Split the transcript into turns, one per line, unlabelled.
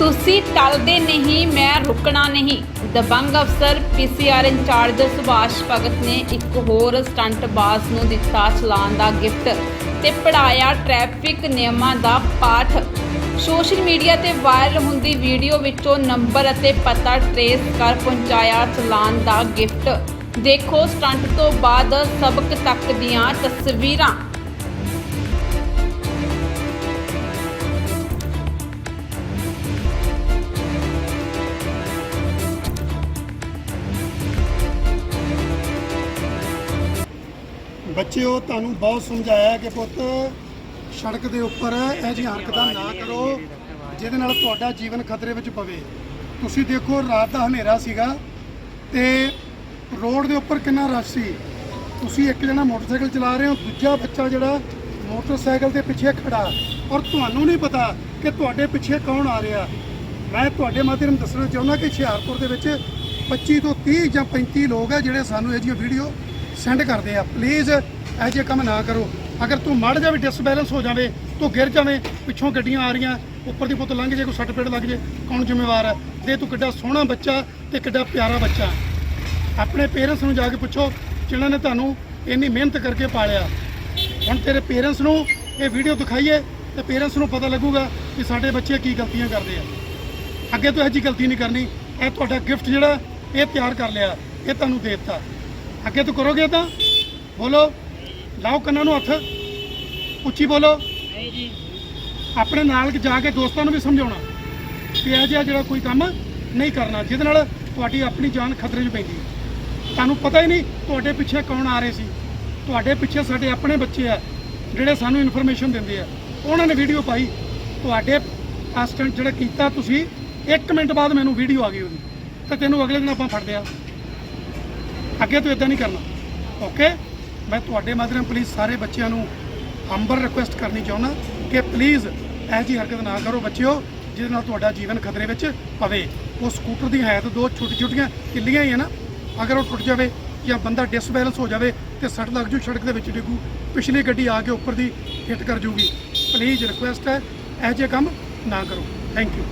ਤੁਸੀਂ ਟਲਦੇ ਨਹੀਂ, ਮੈਂ ਰੁਕਣਾ ਨਹੀਂ। ਦਬੰਗ ਅਫਸਰ ਪੀਸੀਆਰ ਇੰਚਾਰਜ ਸੁਭਾਸ਼ ਭਗਤ ਨੇ ਇੱਕ ਹੋਰ ਸਟੰਟ ਬਾਜ਼ ਨੂੰ ਦਿੱਤਾ ਚਲਾਨ ਦਾ ਗਿਫਟ ਤੇ ਪੜਾਇਆ ਟ੍ਰੈਫਿਕ ਨਿਯਮਾਂ ਦਾ ਪਾਠ। ਸੋਸ਼ਲ ਮੀਡੀਆ ਤੇ ਵਾਇਰਲ ਹੁੰਦੀ ਵੀਡੀਓ ਵਿੱਚੋਂ ਨੰਬਰ ਅਤੇ ਪਤਾ ਟ੍ਰੇਸ ਕਰ ਪਹੁੰਚਾਇਆ ਚਲਾਨ ਦਾ ਗਿਫਟ। ਦੇਖੋ ਸਟੰਟ ਤੋਂ ਬਾਅਦ ਸਬਕ ਤੱਕ ਦੀਆਂ ਤਸਵੀਰਾਂ।
ਬੱਚਿਓ, ਤੁਹਾਨੂੰ ਬਹੁਤ ਸਮਝਾਇਆ ਕਿ ਪੁੱਤ, ਸੜਕ ਦੇ ਉੱਪਰ ਇਹ ਜਿਹੀ ਹਰਕਤਾਂ ਨਾ ਕਰੋ, ਜਿਹਦੇ ਨਾਲ ਤੁਹਾਡਾ ਜੀਵਨ ਖਤਰੇ ਵਿੱਚ ਪਵੇ। ਤੁਸੀਂ ਦੇਖੋ, ਰਾਤ ਦਾ ਹਨੇਰਾ ਸੀਗਾ ਤੇ ਰੋਡ ਦੇ ਉੱਪਰ ਕਿੰਨਾ ਰਸ਼ ਸੀ। ਤੁਸੀਂ ਇੱਕ ਜਣਾ ਮੋਟਰਸਾਈਕਲ ਚਲਾ ਰਹੇ ਹੋ, ਦੂਜਾ ਬੱਚਾ ਜਿਹੜਾ ਮੋਟਰਸਾਈਕਲ ਦੇ ਪਿੱਛੇ ਖੜਾ। ਔਰ ਤੁਹਾਨੂੰ ਨਹੀਂ ਪਤਾ ਕਿ ਤੁਹਾਡੇ ਪਿੱਛੇ ਕੌਣ ਆ ਰਿਹਾ। ਮੈਂ ਤੁਹਾਡੇ ਮਾਧਿਅਮ ਦੱਸਣਾ ਚਾਹੁੰਦਾ ਕਿ ਹੁਸ਼ਿਆਰਪੁਰ ਦੇ ਵਿੱਚ 25 ਤੋਂ 30 ਜਾਂ 35 ਲੋਕ ਆ ਜਿਹੜੇ ਸਾਨੂੰ ਇਹ ਜਿਹੀ ਵੀਡੀਓ ਸੈਂਡ ਕਰਦੇ ਆ। ਪਲੀਜ਼ ਇਹ ਜਿਹੇ ਕੰਮ ਨਾ ਕਰੋ। ਅਗਰ ਤੂੰ ਮੜ ਜਾਵੇ ਡਿਸਬੈਲੈਂਸ ਹੋ ਜਾਵੇ, ਤੂੰ ਗਿਰ ਜਾਵੇਂ, ਪਿੱਛੋਂ ਗੱਡੀਆਂ ਆ ਰਹੀਆਂ, ਉੱਪਰ ਦੀ ਪੁੱਤ ਲੰਘ ਜੇ, ਕੋਈ ਸੱਟ ਪੇਟ ਲੱਗ ਜੇ, ਕੌਣ ਜ਼ਿੰਮੇਵਾਰ ਹੈ ਦੇ ਤੂੰ ਕਿੱਡਾ ਸੋਹਣਾ ਬੱਚਾ ਤੇ ਕਿੱਡਾ ਪਿਆਰਾ ਬੱਚਾ। ਆਪਣੇ ਪੇਰੈਂਟਸ ਨੂੰ ਜਾ ਕੇ ਪੁੱਛੋ, ਜਿਨ੍ਹਾਂ ਨੇ ਤੁਹਾਨੂੰ ਇੰਨੀ ਮਿਹਨਤ ਕਰਕੇ ਪਾਲਿਆ। ਹੁਣ ਤੇਰੇ ਪੇਰੈਂਟਸ ਨੂੰ ਇਹ ਵੀਡੀਓ ਦਿਖਾਈਏ, ਤੇ ਪੇਰੈਂਟਸ ਨੂੰ ਪਤਾ ਲੱਗੂਗਾ ਕਿ ਸਾਡੇ ਬੱਚੇ ਕੀ ਗਲਤੀਆਂ ਕਰਦੇ ਆ। ਅੱਗੇ ਤੋਂ ਇਹ ਜੀ ਗਲਤੀ ਨਹੀਂ ਕਰਨੀ। ਇਹ ਤੁਹਾਡਾ ਗਿਫਟ ਜਿਹੜਾ, ਇਹ ਤਿਆਰ ਕਰ ਲਿਆ, ਇਹ ਤੁਹਾਨੂੰ ਦੇ ਦਿੱਤਾ। ਅੱਗੇ ਤੋਂ ਕਰੋਗੇ ਤਾਂ ਬੋਲੋ ਲਾਓ ਕੰਨਾਂ ਨੂੰ ਹੱਥ ਉੱਚੀ ਬੋਲੋ। ਆਪਣੇ ਨਾਲ ਜਾ ਕੇ ਦੋਸਤਾਂ ਨੂੰ ਵੀ ਸਮਝਾਉਣਾ ਕਿ ਇਹ ਜਿਹਾ ਜਿਹੜਾ ਕੋਈ ਕੰਮ ਨਹੀਂ ਕਰਨਾ ਜਿਹਦੇ ਨਾਲ ਤੁਹਾਡੀ ਆਪਣੀ ਜਾਨ ਖਤਰੇ 'ਚ ਪੈਂਦੀ ਹੈ। ਤੁਹਾਨੂੰ ਪਤਾ ਹੀ ਨਹੀਂ ਤੁਹਾਡੇ ਪਿੱਛੇ ਕੌਣ ਆ ਰਹੇ ਸੀ। ਤੁਹਾਡੇ ਪਿੱਛੇ ਸਾਡੇ ਆਪਣੇ ਬੱਚੇ ਆ ਜਿਹੜੇ ਸਾਨੂੰ ਇਨਫੋਰਮੇਸ਼ਨ ਦਿੰਦੇ ਆ। ਉਹਨਾਂ ਨੇ ਵੀਡੀਓ ਪਾਈ। ਤੁਹਾਡੇ ਅਸਿਸਟੈਂਟ ਜਿਹੜਾ ਕੀਤਾ ਤੁਸੀਂ 1 ਮਿੰਟ ਬਾਅਦ ਮੈਨੂੰ ਵੀਡੀਓ ਆ ਗਈ ਉਹਦੀ। ਤੇ ਤੈਨੂੰ ਅਗਲੇ ਦਿਨ ਆਪਾਂ ਫੜਦੇ ਆ। ਅੱਗੇ ਤੋਂ ਇਦਾਂ ਨਹੀਂ ਕਰਨਾ। ਓਕੇ ਮੈਂ ਤੁਹਾਡੇ ਮਾਧਿਅਮ ਪਲੀਜ਼ ਸਾਰੇ ਬੱਚਿਆਂ ਨੂੰ ਹੰਬਲ ਰਿਕੁਐਸਟ ਕਰਨੀ ਚਾਹੁੰਦਾ ਕਿ ਪਲੀਜ਼ ਇਹ ਜੀ ਹਰਕਤ ਨਾ ਕਰੋ ਬੱਚਿਓ, ਜਿਹਦੇ ਨਾਲ ਤੁਹਾਡਾ ਜੀਵਨ ਖਤਰੇ ਵਿੱਚ ਪਵੇ। ਉਹ ਸਕੂਟਰ ਦੀ ਹੈ ਤਾਂ ਦੋ ਛੋਟੀ ਛੋਟੀਆਂ ਕਿੱਲੀਆਂ ਹੀ ਹੈ ਨਾ। ਅਗਰ ਉਹ ਟੁੱਟ ਜਾਵੇ ਜਾਂ ਬੰਦਾ ਡਿਸਬੈਲੈਂਸ ਹੋ ਜਾਵੇ ਤੇ ਸੱਟ ਲੱਗ ਜੂ, ਸੜਕ ਦੇ ਵਿੱਚ ਡਿੱਗੂ, ਪਿਛਲੀ ਗੱਡੀ ਆ ਕੇ ਉੱਪਰ ਦੀ ਹਿੱਟ ਕਰ ਜੂਗੀ। ਪਲੀਜ਼ ਰਿਕੁਐਸਟ ਹੈ, ਇਹ ਜਿਹੇ ਕੰਮ ਨਾ ਕਰੋ। Thank you